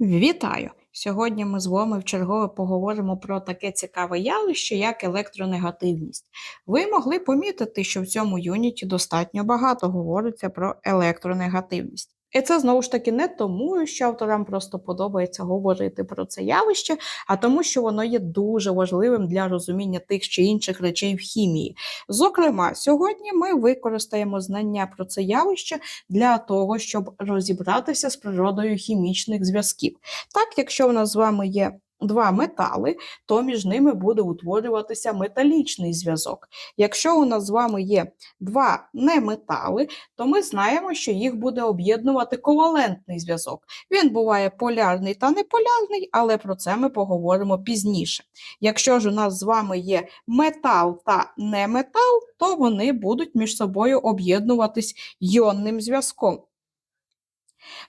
Вітаю! Сьогодні ми з вами вчергове поговоримо про таке цікаве явище, як електронегативність. Ви могли помітити, що в цьому юніті достатньо багато говориться про електронегативність. І це знову ж таки не тому, що авторам просто подобається говорити про це явище, а тому, що воно є дуже важливим для розуміння тих чи інших речей в хімії. Зокрема, сьогодні ми використаємо знання про це явище для того, щоб розібратися з природою хімічних зв'язків. Так, якщо в нас з вами є два метали, то між ними буде утворюватися металічний зв'язок. Якщо у нас з вами є два неметали, то ми знаємо, що їх буде об'єднувати ковалентний зв'язок. Він буває полярний та неполярний, але про це ми поговоримо пізніше. Якщо ж у нас з вами є метал та неметал, то вони будуть між собою об'єднуватись йонним зв'язком.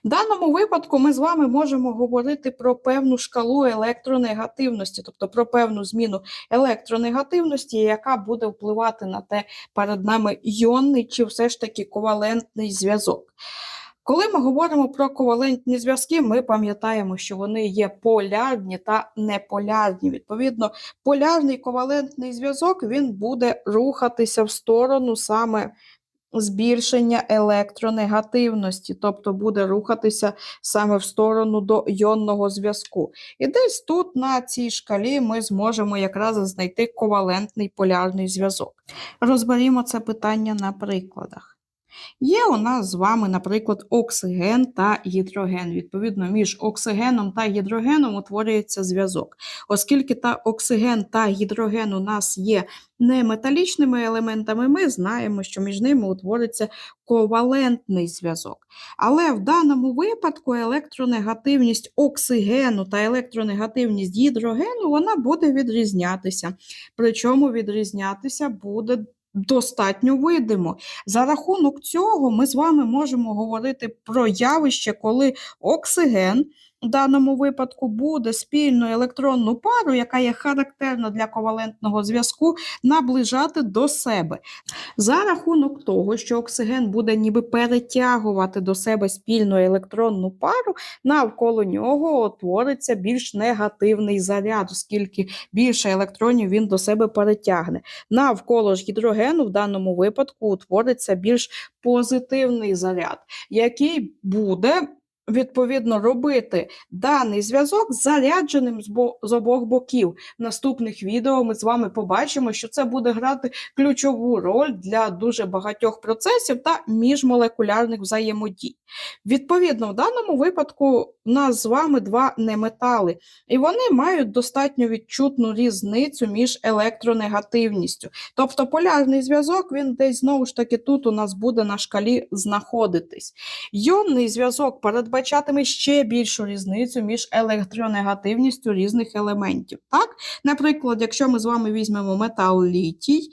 В даному випадку ми з вами можемо говорити про певну шкалу електронегативності, тобто про певну зміну електронегативності, яка буде впливати на те, перед нами йонний чи все ж таки ковалентний зв'язок. Коли ми говоримо про ковалентні зв'язки, ми пам'ятаємо, що вони є полярні та неполярні. Відповідно, полярний ковалентний зв'язок він буде рухатися в сторону саме збільшення електронегативності, тобто буде рухатися саме в сторону до йонного зв'язку. І десь тут на цій шкалі ми зможемо якраз знайти ковалентний полярний зв'язок. Розберімо це питання на прикладах. Є у нас з вами, наприклад, оксиген та гідроген. Відповідно, між оксигеном та гідрогеном утворюється зв'язок. Оскільки та оксиген та гідроген у нас є неметалічними елементами, ми знаємо, що між ними утвориться ковалентний зв'язок. Але в даному випадку електронегативність оксигену та електронегативність гідрогену вона буде відрізнятися. Причому відрізнятися буде достатньо видимо. За рахунок цього ми з вами можемо говорити про явище, коли оксиген в даному випадку буде спільну електронну пару, яка є характерна для ковалентного зв'язку, наближати до себе. За рахунок того, що оксиген буде ніби перетягувати до себе спільну електронну пару, навколо нього утвориться більш негативний заряд, оскільки більше електронів він до себе перетягне. Навколо ж гідрогену в даному випадку утвориться більш позитивний заряд, який буде відповідно робити даний зв'язок зарядженим з, обох боків. В наступних відео ми з вами побачимо, що це буде грати ключову роль для дуже багатьох процесів та міжмолекулярних взаємодій. Відповідно, в даному випадку у нас з вами два неметали, і вони мають достатньо відчутну різницю між електронегативністю. Тобто полярний зв'язок, він десь знову ж таки тут у нас буде на шкалі знаходитись. Йонний зв'язок передбачатиме ще більшу різницю між електронегативністю різних елементів. Так? Наприклад, якщо ми з вами візьмемо метал літій,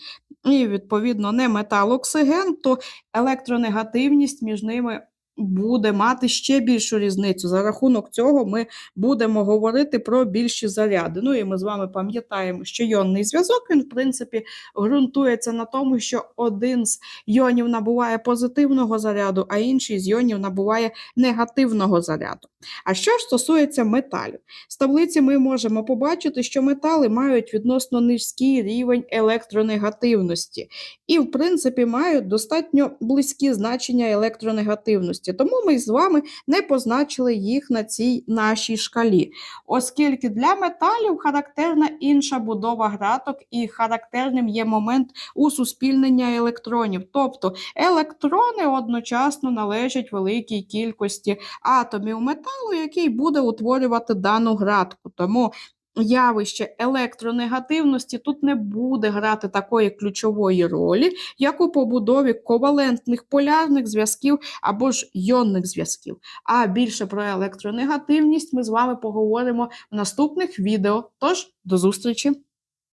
і, відповідно, не метал оксиген, то електронегативність між ними буде мати ще більшу різницю. За рахунок цього ми будемо говорити про більші заряди. Ну і ми з вами пам'ятаємо, що йонний зв'язок він, в принципі, ґрунтується на тому, що один з йонів набуває позитивного заряду, а інший з йонів набуває негативного заряду. А що ж стосується металів? З таблиці ми можемо побачити, що метали мають відносно низький рівень електронегативності і, в принципі, мають достатньо близькі значення електронегативності. Тому ми з вами не позначили їх на цій нашій шкалі, оскільки для металів характерна інша будова граток, і характерним є момент усуспільнення електронів. Тобто електрони одночасно належать великій кількості атомів металу, який буде утворювати дану гратку. Тому явище електронегативності тут не буде грати такої ключової ролі, як у побудові ковалентних полярних зв'язків або ж йонних зв'язків. А більше про електронегативність ми з вами поговоримо в наступних відео. Тож, до зустрічі!